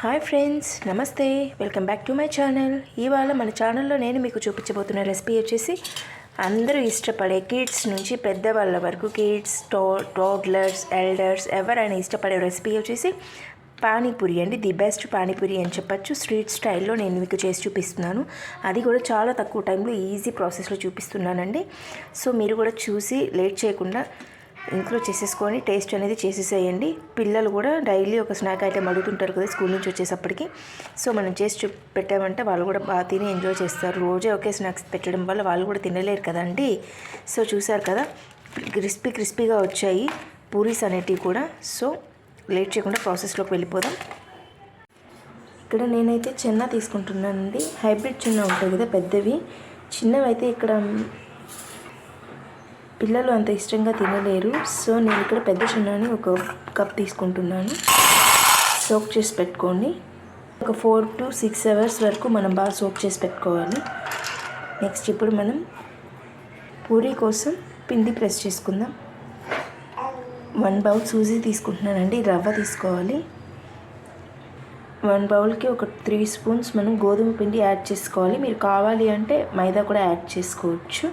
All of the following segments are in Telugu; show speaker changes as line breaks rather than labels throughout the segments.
హాయ్ ఫ్రెండ్స్ నమస్తే. Welcome back to my channel ఇవాళ మన ఛానల్లో నేను మీకు చూపించబోతున్న రెసిపీ వచ్చేసి అందరూ ఇష్టపడే కిడ్స్ నుంచి పెద్దవాళ్ళ వరకు కిడ్స్ టో టోడ్లర్స్ ఎల్డర్స్ ఎవరైనా ఇష్టపడే రెసిపీ వచ్చేసి పానీపూరి అండి. ది బెస్ట్ పానీపూరి అని చెప్పచ్చు. స్ట్రీట్ స్టైల్లో నేను మీకు చేసి చూపిస్తున్నాను. అది కూడా చాలా తక్కువ టైంలో ఈజీ ప్రాసెస్లో చూపిస్తున్నానండి. సో మీరు కూడా చూసి లేట్ చేయకుండా ఇంట్లో చేసేసుకొని టేస్ట్ అనేది చేసేసేయండి. పిల్లలు కూడా డైలీ ఒక స్నాక్ ఐటెం అడుగుతుంటారు కదా స్కూల్ నుంచి వచ్చేసప్పటికి. సో మనం చేసి పెట్టామంటే వాళ్ళు కూడా బాగా తిని ఎంజాయ్ చేస్తారు. రోజే ఒకే స్నాక్స్ పెట్టడం వల్ల వాళ్ళు కూడా తినలేరు కదండి. సో చూసారు కదా? క్రిస్పీ క్రిస్పీగా వచ్చాయి పూరీస్ అనేటివి కూడా. సో లేట్ చేయకుండా ప్రాసెస్లోకి వెళ్ళిపోదాం. ఇక్కడ నేనైతే చిన్న తీసుకుంటున్నానండి. హైబ్రిడ్ చిన్న ఉంటాయి కదా పెద్దవి. చిన్నవి అయితే ఇక్కడ పిల్లలు అంత ఇష్టంగా తినలేరు. సో నేను ఇక్కడ పెద్ద చిన్నని ఒక కప్ తీసుకుంటున్నాను. సోక్ చేసి పెట్టుకోండి. ఒక ఫోర్ టు సిక్స్ అవర్స్ వరకు మనం బాగా సోక్ చేసి పెట్టుకోవాలి. నెక్స్ట్ ఇప్పుడు మనం పూరీ కోసం పిండి ప్రెస్ చేసుకుందాం. వన్ బౌల్ సూజీ తీసుకుంటున్నానండి. రవ్వ తీసుకోవాలి. వన్ బౌల్కి ఒక త్రీ స్పూన్స్ మనం గోధుమ పిండి యాడ్ చేసుకోవాలి. మీరు కావాలి అంటే మైదా కూడా యాడ్ చేసుకోవచ్చు.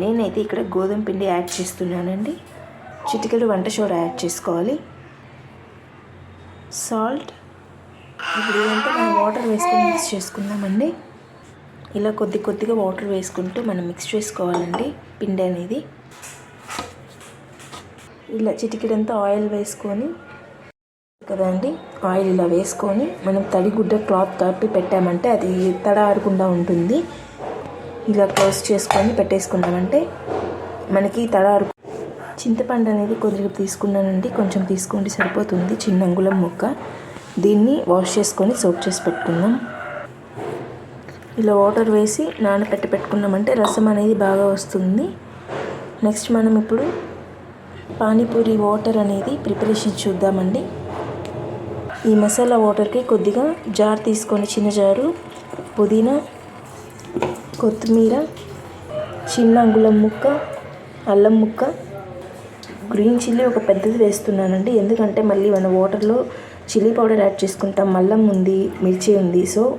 నేనైతే ఇక్కడ గోధుమ పిండి యాడ్ చేస్తున్నానండి. చిటికెడు వంట సోడా యాడ్ చేసుకోవాలి. సాల్ట్. ఇప్పుడు ఇదంతా మనం వాటర్ వేసుకొని మిక్స్ చేసుకుందామండి. ఇలా కొద్ది కొద్దిగా వాటర్ వేసుకుంటూ మనం మిక్స్ చేసుకోవాలండి పిండి అనేది. ఇలా చిటికెడంతా ఆయిల్ వేసుకొని కదండి? ఆయిల్ ఇలా వేసుకొని మనం తడిగుడ్డ క్లాత్ కప్పి పెట్టామంటే అది తడ ఉంటుంది. ఇలా క్లోజ్ చేసుకొని పెట్టేసుకున్నామంటే మనకి తలారు చింతపండు అనేది కొద్దిగా తీసుకున్నానండి కొంచెం తీసుకోండి సరిపోతుంది. చిన్న అంగుళం ముక్క. దీన్ని వాష్ చేసుకొని సోప్ చేసి పెట్టుకుందాం. ఇలా వాటర్ వేసి నానబెట్టి పెట్టుకున్నామంటే రసం అనేది బాగా వస్తుంది. నెక్స్ట్ మనం ఇప్పుడు పానీపూరి వాటర్ అనేది ప్రిపరేషన్ చూద్దామండి. ఈ మసాలా వాటర్కి కొద్దిగా జార్ తీసుకొని చిన్న జారు పుదీనా కొత్తిమీర చిన్న అంగుళం ముక్క అల్లం ముక్క. గ్రీన్ చిల్లీ ఒక పెద్దది వేస్తున్నానండి. ఎందుకంటే మళ్ళీ మన వాటర్లో చిల్లీ పౌడర్ యాడ్ చేసుకుంటాం. అల్లం ఉంది మిర్చి ఉంది. సో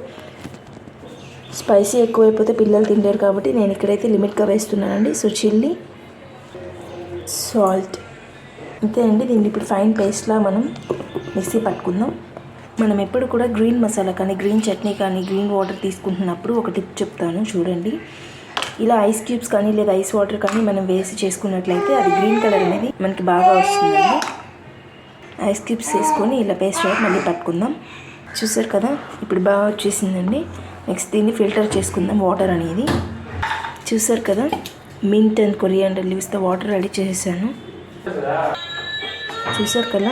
స్పైసీ ఎక్కువైపోతే పిల్లలు తింటారు కాబట్టి నేను ఇక్కడైతే లిమిట్గా వేస్తున్నానండి. So chilli salt. అంతే అండి. దీన్ని ఇప్పుడు ఫైన్ పేస్ట్లా మనం మిక్సీ పట్టుకుందాం. మనం ఎప్పుడు కూడా గ్రీన్ మసాలా కానీ గ్రీన్ చట్నీ కానీ గ్రీన్ వాటర్ తీసుకుంటున్నప్పుడు ఒక టిప్ చెప్తాను చూడండి. ఇలా ఐస్ క్యూబ్స్ కానీ లేదా ఐస్ వాటర్ కానీ మనం వేసి చేసుకున్నట్లయితే అది గ్రీన్ కలర్ అనేది మనకి బాగా వస్తుందండి. ఐస్ క్యూబ్స్ వేసుకొని ఇలా పేస్ట్ మళ్ళీ పట్టుకుందాం. చూసారు కదా ఇప్పుడు బాగా వచ్చేసిందండి. నెక్స్ట్ దీన్ని ఫిల్టర్ చేసుకుందాం వాటర్ అనేది. చూసారు కదా మింట్ అండ్ కొరియాండర్ లీవ్స్తో వాటర్ రెడీ చేసేసాను. చూసారు కదా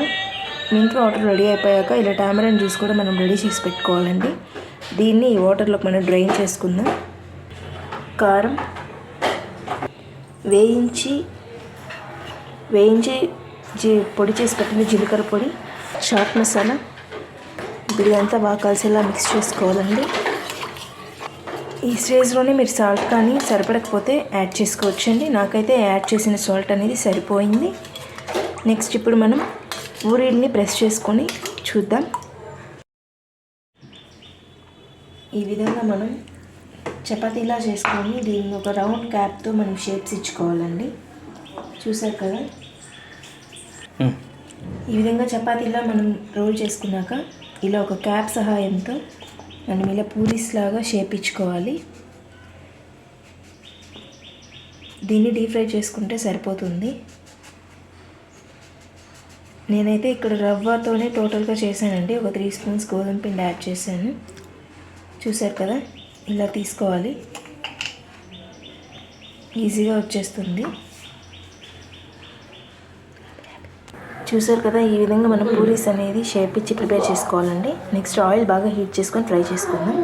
మింట్ వాటర్ రెడీ అయిపోయాక ఇలా టామరన్ జ్యూస్ కూడా మనం రెడీ చేసి పెట్టుకోవాలండి. దీన్ని ఈ వాటర్లోకి మనం డ్రైన్ చేసుకుందాం. కారం వేయించి వేయించి జీ పొడి చేసి పెట్టిన జీలకర్ర పొడి చాట్ మసాలా ఇప్పుడు ఇదంతా బాగా కలిసేలా మిక్స్ చేసుకోవాలండి. ఈ స్టేజ్లోనే మీరు సాల్ట్ కానీ సరిపడకపోతే యాడ్ చేసుకోవచ్చండి. నాకైతే యాడ్ చేసిన సాల్ట్ అనేది సరిపోయింది. నెక్స్ట్ ఇప్పుడు మనం ఊరిల్ని ప్రెస్ చేసుకొని చూద్దాం. ఈ విధంగా మనం చపాతీలా చేసుకొని దీన్ని ఒక రౌండ్ క్యాప్తో మనం షేప్స్ ఇచ్చుకోవాలండి. చూసారు కదా? ఈ విధంగా చపాతీలా మనం రోల్ చేసుకున్నాక ఇలా ఒక క్యాప్ సహాయంతో మనం ఇలా పూరీస్ లాగా షేప్ ఇచ్చుకోవాలి. దీన్ని డీప్ ఫ్రై చేసుకుంటే సరిపోతుంది. నేనైతే ఇక్కడ రవ్వతోనే టోటల్గా చేశానండి. ఒక త్రీ స్పూన్స్ గోధుమ పిండి యాడ్ చేశాను. చూసారు కదా? ఇలా తీసుకోవాలి. ఈజీగా వచ్చేస్తుంది. చూసారు కదా? ఈ విధంగా మనం పూరీస్ అనేది షేప్ ఇచ్చి ప్రిపేర్ చేసుకోవాలండి. నెక్స్ట్ ఆయిల్ బాగా హీట్ చేసుకొని ఫ్రై చేసుకుందాం.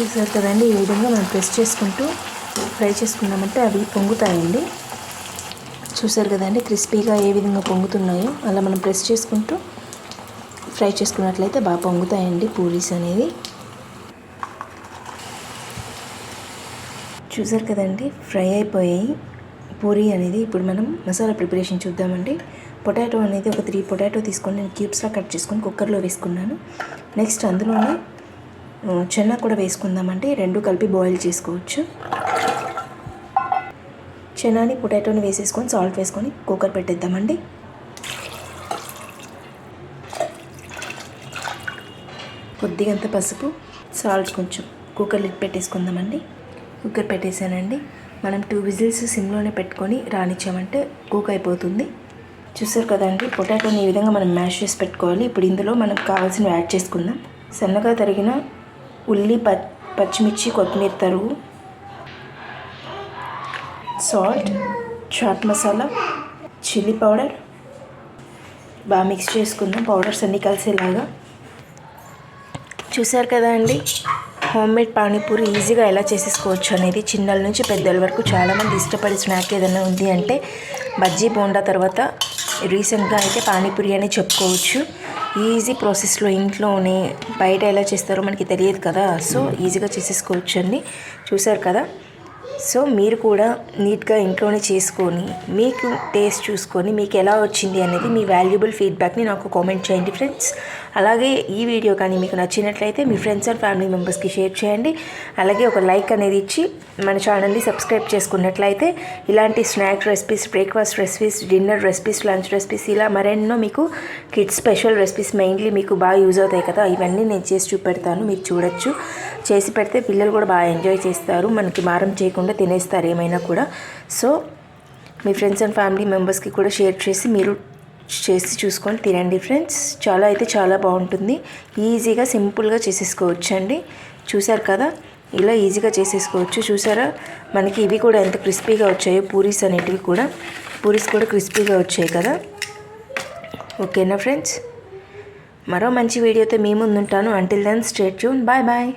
చూసారు కదండి? ఈ విధంగా మనం ప్రెస్ చేసుకుంటూ ఫ్రై చేసుకున్నామంటే అవి పొంగుతాయండి. చూసారు కదండి క్రిస్పీగా ఏ విధంగా పొంగుతున్నాయో. అలా మనం ప్రెస్ చేసుకుంటూ ఫ్రై చేసుకున్నట్లయితే బాగా పొంగుతాయండి పూరీస్ అనేది. చూసారు కదండి ఫ్రై అయిపోయాయి. పూరీ అనేది ఇప్పుడు మనం మసాలా ప్రిపరేషన్ చూద్దామండి. పొటాటో అనేది ఒక త్రీ పొటాటో తీసుకొని నేను క్యూబ్స్లా కట్ చేసుకొని కుక్కర్లో వేసుకున్నాను. నెక్స్ట్ అందులోనే ఆ, చెన్న కూడా వేసుకుందామంటే రెండు కలిపి బాయిల్ చేసుకోవచ్చు. చనాని పొటాటోని వేసేసుకొని సాల్ట్ వేసుకొని కుక్కర్ పెట్టేద్దామండి. కొద్దిగంత పసుపు సాల్ట్ కొంచెం కుక్కర్ లిట్ పెట్టేసుకుందామండి. కుక్కర్ పెట్టేసానండి మనం టూ విజిల్స్ సిమ్లోనే పెట్టుకొని రానిచ్చామంటే కుక్ అయిపోతుంది. చూసారు కదండి పొటాటోని ఈ విధంగా మనం మ్యాష్ చేసి పెట్టుకోవాలి. ఇప్పుడు ఇందులో మనకు కావాల్సినవి యాడ్ చేసుకుందాం. సన్నగా తరిగిన ఉల్లి ప పచ్చిమిర్చి కొత్తిమీర తరుగు salt chaat masala chilli powder. బాగా మిక్స్ చేసుకుందాం. పౌడర్స్ అన్నీ కలిసేలాగా. చూసారు కదా అండి? హోమ్ మేడ్ పానీపూరి ఈజీగా ఎలా చేసేసుకోవచ్చు అనేది చిన్నల నుంచి పెద్దల వరకు చాలామంది ఇష్టపడే స్నాక్ ఏదైనా ఉంది అంటే బజ్జీ బోండా తర్వాత రీసెంట్గా అయితే పానీపూరి అని చెప్పుకోవచ్చు. ఈజీ ప్రాసెస్లో ఇంట్లోనే బయట ఎలా చేస్తారో మనకి తెలియదు కదా. సో ఈజీగా చేసేసుకోవచ్చు అండి. చూసారు కదా? సో మీరు కూడా నీట్గా ఇంట్లోనే చేసుకొని మీకు టేస్ట్ చూసుకొని మీకు ఎలా వచ్చింది అనేది మీ వాల్యుబుల్ ఫీడ్బ్యాక్ని నాకు కామెంట్ చేయండి ఫ్రెండ్స్. అలాగే ఈ వీడియో కానీ మీకు నచ్చినట్లయితే మీ ఫ్రెండ్స్ అండ్ ఫ్యామిలీ మెంబర్స్కి షేర్ చేయండి. అలాగే ఒక లైక్ అనేది ఇచ్చి మన ఛానల్ని సబ్స్క్రైబ్ చేసుకున్నట్లయితే ఇలాంటి snack recipes breakfast recipes dinner recipes lunch recipes ఇలా మరెన్నో మీకు కిడ్స్ స్పెషల్ రెసిపీస్ మెయిన్లీ మీకు బాగా యూజ్ అవుతాయి కదా. ఇవన్నీ నేను చేసి చూపెడతాను. మీరు చూడొచ్చు. చేసి పెడితే పిల్లలు కూడా బాగా ఎంజాయ్ చేస్తారు. మనకి మారం చేయకుండా తినేస్తారు ఏమైనా కూడా. సో మీ ఫ్రెండ్స్ అండ్ ఫ్యామిలీ మెంబర్స్కి కూడా షేర్ చేసి మీరు చేసి చూసుకొని తినండి ఫ్రెండ్స్. చాలా అయితే చాలా బాగుంటుంది. ఈజీగా సింపుల్గా చేసేసుకోవచ్చు అండి చూసారు కదా? ఇలా ఈజీగా చేసేసుకోవచ్చు. చూసారా మనకి ఇవి కూడా ఎంత క్రిస్పీగా వచ్చాయో పూరీస్ అనేటివి కూడా. పూరీస్ కూడా క్రిస్పీగా వచ్చాయి కదా? ఓకేనా ఫ్రెండ్స్? మరో మంచి వీడియోతో మీ ముందుంటాను. అంటిల్ దెన్ స్టేట్ చూన్ బాయ్ బాయ్